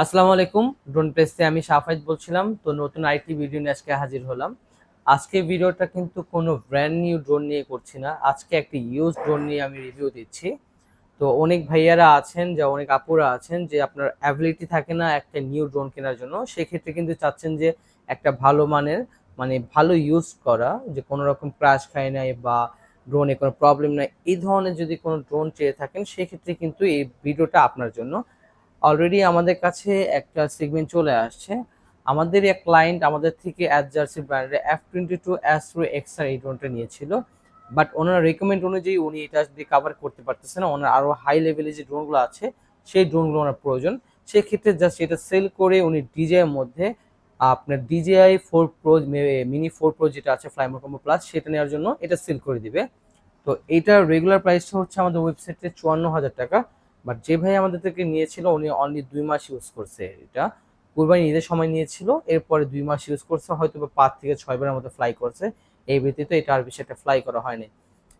আসসালামু আলাইকুম ড্রোন প্রেসে আমি সাফাইদ বলছিলাম, তো নতুন আইটি ভিডিও নিয়ে আজকে হাজির হলাম। আজকে ভিডিওটা কিন্তু কোনো ব্র্যান্ড নিউ ড্রোন নিয়ে করছি না, আজকে একটি ইউজ ড্রোন নিয়ে আমি রিভিউ দিচ্ছি। তো অনেক ভাইয়ারা আছেন, যা অনেক আপুরা আছেন, যে আপনার অ্যাবিলিটি থাকে না একটা নিউ ড্রোন কেনার জন্য, সেক্ষেত্রে কিন্তু চাচ্ছেন যে একটা ভালো মানের মানে ভালো ইউজ করা, যে কোনো রকম ক্রাশ খায় নাই বা ড্রোনে কোনো প্রবলেম নাই, এই ধরনের যদি কোনো ড্রোন চেয়ে থাকেন, সেক্ষেত্রে কিন্তু এই ভিডিওটা আপনার জন্য অলরেডি আমাদের কাছে একটা সেগমেন্ট চলে আসছে। আমাদের এক ক্লায়েন্ট আমাদের থেকে অ্যাজ জার্সি ব্র্যান্ডের এফ টোয়েন্টি টু অ্যাস্ট্রো এক্সার এই ড্রোনটা নিয়েছিল। বাট ওনার রেকমেন্ড অনুযায়ী উনি এটা দিয়ে কাভার করতে পারতেছে না। ওনার আরও হাই লেভেলে যে ড্রোনগুলো আছে, সেই ড্রোনগুলো ওনার প্রয়োজন। সেক্ষেত্রে জাস্ট এটা সেল করে উনি ডিজের মধ্যে আপনার DJI four pro mini four pro যেটা আছে ফ্লাইমো কম্বো প্লাস সেটা নেওয়ার জন্য এটা সেল করে দিবে। তো এইটার রেগুলার প্রাইসটা হচ্ছে আমাদের ওয়েবসাইটে চুয়ান্ন হাজার টাকা। বাট যে ভাই আমাদের থেকে নিয়েছিল, উনি অনলি দুই মাস ইউজ করছে এটা। কুরবানি ঈদের সময় নিয়েছিল, এরপরে দুই মাস ইউজ করছে হয়তো বা পাঁচ থেকে ছয় বারের মতো ফ্লাই করছে। এই ব্যতীত এটা আর বেশি একটা ফ্লাই করা হয়নি।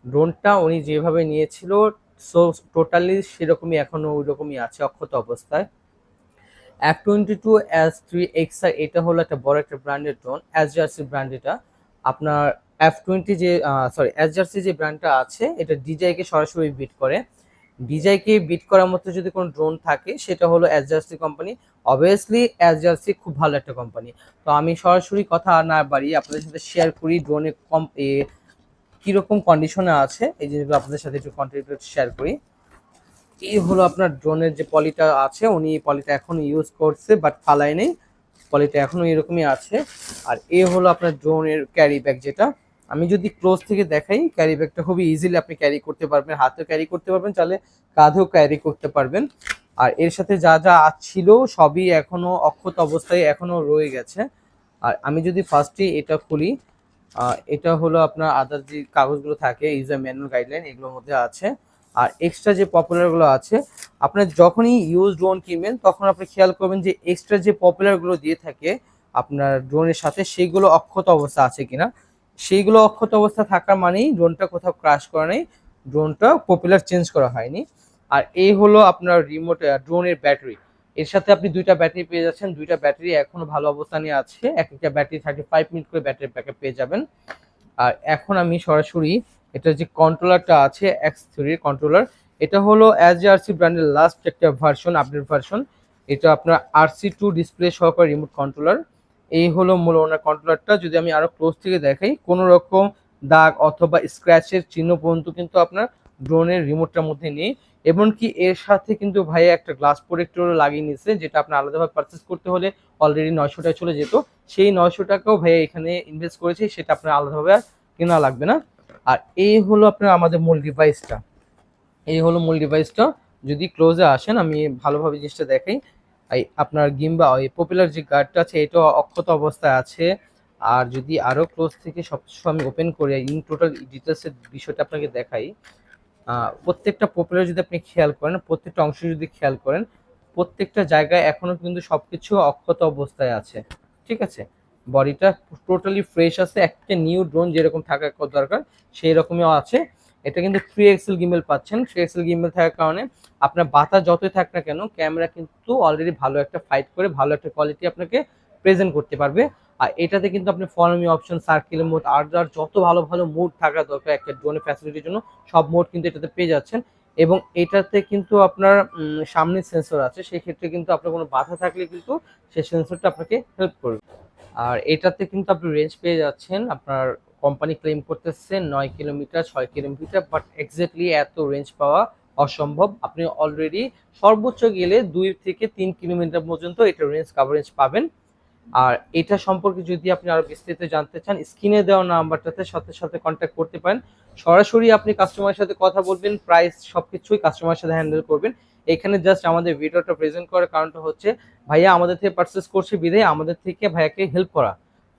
ড্রোনটা উনি যেভাবে নিয়েছিল সো টোটালি সেরকমই এখনও ওই রকমই আছে, অক্ষত অবস্থায়। F twenty two S three X আর এটা হলো একটা বড় একটা ব্র্যান্ডের ড্রোন এস জার্সি ব্র্যান্ড এটা। আপনার এফ টোয়েন্টি যে সরি এস জার্সি যে ব্র্যান্ডটা আছে, এটা ডিজাইকে সরাসরি বিট করে। ডিজাইকে বিট করার মতো যদি কোনো ড্রোন থাকে, সেটা হলো অ্যাজার্সি কোম্পানি অবভিয়াসলি অ্যাজার্সি খুব ভালো একটা কোম্পানি তো আমি সরাসরি কথা না বাড়িয়ে আপনাদের সাথে শেয়ার করি ড্রোনের কম কীরকম কন্ডিশনে আছে, এই জিনিসগুলো আপনাদের সাথে একটু কন্টেন্ট শেয়ার করি। এই হলো আপনার ড্রোনের যে পলিটা আছে, উনি এই পলিটা এখন ইউজ করছে বাট ফালাই নেই। পলিটা এখনও এরকমই আছে। আর এ হলো আপনার ড্রোনের ক্যারি ব্যাগ যেটা। আমি যদি ক্লোজ থেকে দেখাই ক্যারি ব্যাগটা খুবই ইজিলি আপনি ক্যারি করতে পারবেন, হাতেও ক্যারি করতে পারবেন, চাইলে কাঁধেও ক্যারি করতে পারবেন। আর এর সাথে যা যা ছিল সবই এখনও অক্ষত অবস্থায় এখনও রয়ে গেছে। আর আমি যদি ফার্স্টে এটা খুলি এটা হলো আপনার আদার যে কাগজগুলো থাকে ইউজ ইউজার ম্যানুয়াল গাইডলাইন এগুলোর মধ্যে আছে। আর এক্সট্রা যে পপুলারগুলো আছে আপনার যখনই ইউজ ড্রোন কিনবেন, তখন আপনি খেয়াল করবেন যে এক্সট্রা যে পপুলারগুলো দিয়ে থাকে, আপনার ড্রোনের সাথে সেগুলো অক্ষত অবস্থা আছে কিনা। সেইগুলো অক্ষত অবস্থা থাকার মানেই ড্রোনটা কোথাও ক্রাশ করা নেই ড্রোনটা পপুলার চেঞ্জ করা হয়নি। আর এই হলো আপনার রিমোট ড্রোনের ব্যাটারি এর সাথে আপনি দুইটা ব্যাটারি পেয়ে যাচ্ছেন। দুইটা ব্যাটারি এখনও ভালো অবস্থানে আছে। এক একটা ব্যাটারি থার্টি ফাইভ মিনিট করে ব্যাটারি ব্যাকআপ পেয়ে যাবেন। আর এখন আমি সরাসরি এটার যে কন্ট্রোলারটা আছে এক্স থ্রির কন্ট্রোলার এটা হলো অ্যাজ আরসি ব্র্যান্ডের লাস্ট একটা ভার্সন আপডেট ভার্সন এটা আপনার আরসি টু ডিসপ্লে সহকারে রিমোট কন্ট্রোলার এই হলো মূল ওনার কন্ট্রোলারটা যদি আমি আরও ক্লোজ থেকে দেখাই, কোনো রকম দাগ অথবা স্ক্র্যাচের চিহ্ন পর্যন্ত কিন্তু আপনার ড্রোনের রিমোটটার মধ্যে নেই। এমনকি এর সাথে কিন্তু ভাইয়া একটা গ্লাস প্রোটেক্টরও লাগিয়ে নিয়েছে যেটা আপনার আলাদাভাবে পারচেস করতে হলে অলরেডি নয়শো টাকা চলে যেত। সেই নয়শো টাকাও ভাইয়া এখানে ইনভেস্ট করেছে, সেটা আপনার আলাদাভাবে কেনা লাগবে না। আর এই হলো আপনার আমাদের মূল ডিভাইসটা এই হলো মূল ডিভাইসটা যদি ক্লোজে আসেন, আমি ভালোভাবে জিনিসটা দেখাই। আপনার গিম্বা ওই পপুলার যে গার্ডটা আছে এটা অক্ষত অবস্থায় আছে। আর যদি আরও ক্লোজ থেকে সব কিছু আমি ওপেন করি ইন টোটাল ডিটেলসের বিষয়টা আপনাকে দেখাই। প্রত্যেকটা পপুলার যদি আপনি খেয়াল করেন, প্রত্যেকটা অংশ যদি খেয়াল করেন, প্রত্যেকটা জায়গায় এখনও কিন্তু সব কিছু অক্ষত অবস্থায় আছে। ঠিক আছে? বডিটা টোটালি ফ্রেশ আছে, একটা নিউ ড্রোন যেরকম থাকা দরকার সেই রকমই আছে। এটা কিন্তু থ্রি এক্সেল গিমেল পাচ্ছেন। থ্রি এক্সেল গিমেল থাকার কারণে আপনার বাতা যতই থাক না কেন ক্যামেরা কিন্তু অলরেডি ভালো একটা ফাইট করে, ভালো একটা কোয়ালিটি আপনাকে প্রেজেন্ট করতে পারবে। আর এটাতে কিন্তু আপনি follow me option circle mode আর আর যত ভালো ভালো মোড থাকা দরকার, একটা ড্রোনের ফ্যাসিলিটির জন্য, সব মোড কিন্তু এটাতে পেয়ে যাচ্ছেন। এবং এটাতে কিন্তু আপনার সামনে সেন্সর আছে সেই ক্ষেত্রে কিন্তু আপনার কোনো বাধা থাকলে কিন্তু সেই সেন্সরটা আপনাকে হেল্প করবে। আর এটাতে কিন্তু আপনি রেঞ্জ পেয়ে যাচ্ছেন আপনার কোম্পানি ক্লেম করতেছে নয় কিলোমিটার, ছয় কিলোমিটার বাট এক্স্যাক্টলি এত রেঞ্জ পাওয়া অসম্ভব। আপনি অলরেডি সর্বোচ্চ গেলে দুই থেকে তিন কিলোমিটার পর্যন্ত এটা রেঞ্জ কাভারেজ পাবেন। আর এটা সম্পর্কে যদি আপনি আরও বিস্তারিত জানতে চান, স্ক্রিনে দেওয়া নাম্বারটাতে সাথে সাথে কন্ট্যাক্ট করতে পারেন। সরাসরি আপনি কাস্টমারের সাথে কথা বলবেন প্রাইস সবকিছুই কাস্টমারের সাথে হ্যান্ডেল করবেন। এখানে জাস্ট আমাদের ভিডিওটা প্রেজেন্ট করার কারণটা হচ্ছে, ভাইয়া আমাদের থেকে পারচেস করছে বিধায় আমাদের থেকে ভাইয়াকে হেল্প করা।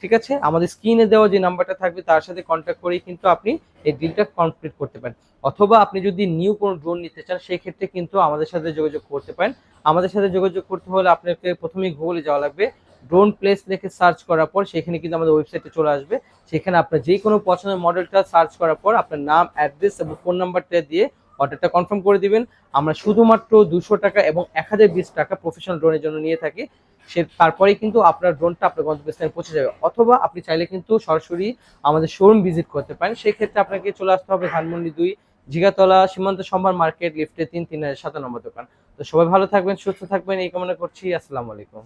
ঠিক আছে? আমাদের স্ক্রিনে দেওয়া যে নাম্বারটা থাকবে, তার সাথে কন্ট্যাক্ট করেই কিন্তু আপনি এই ডিলটা কমপ্লিট করতে পারেন। অথবা আপনি যদি নিউ কোনো ড্রোন নিতে চান, সেই ক্ষেত্রে কিন্তু আমাদের সাথে যোগাযোগ করতে পারেন। আমাদের সাথে যোগাযোগ করতে হলে আপনাকে প্রথমেই গুগলে যাওয়া লাগবে। ড্রোন প্লেস লিখে সার্চ করার পর সেখানে কিন্তু আমাদের ওয়েবসাইটে চলে আসবে। সেখানে আপনার যে কোনো পছন্দের মডেলটা সার্চ করার পর আপনার নাম অ্যাড্রেস এবং ফোন নাম্বারটা দিয়ে অর্ডারটা কনফার্ম করে দিবেন। আমরা শুধুমাত্র দুশো টাকা এবং এক হাজার বিশ টাকা প্রফেশনাল ড্রোনের জন্য নিয়ে থাকি। সে তারপরেই কিন্তু আপনার ড্রোনটা আপনার গন্তব্যস্থানে পৌঁছে যাবে। অথবা আপনি চাইলে কিন্তু সরাসরি আমাদের শোরুম ভিজিট করতে পারেন। সেই ক্ষেত্রে আপনাকে চলে আসতে হবে ধানমন্ডি দুই, জিগাতলা, সীমান্ত সম্ভার মার্কেট, লিফটে তিন তিন হাজার সাত নম্বর দোকান। তো সবাই ভালো থাকবেন, সুস্থ থাকবেন, এই কামনা করছি। আসসালামু আলাইকুম।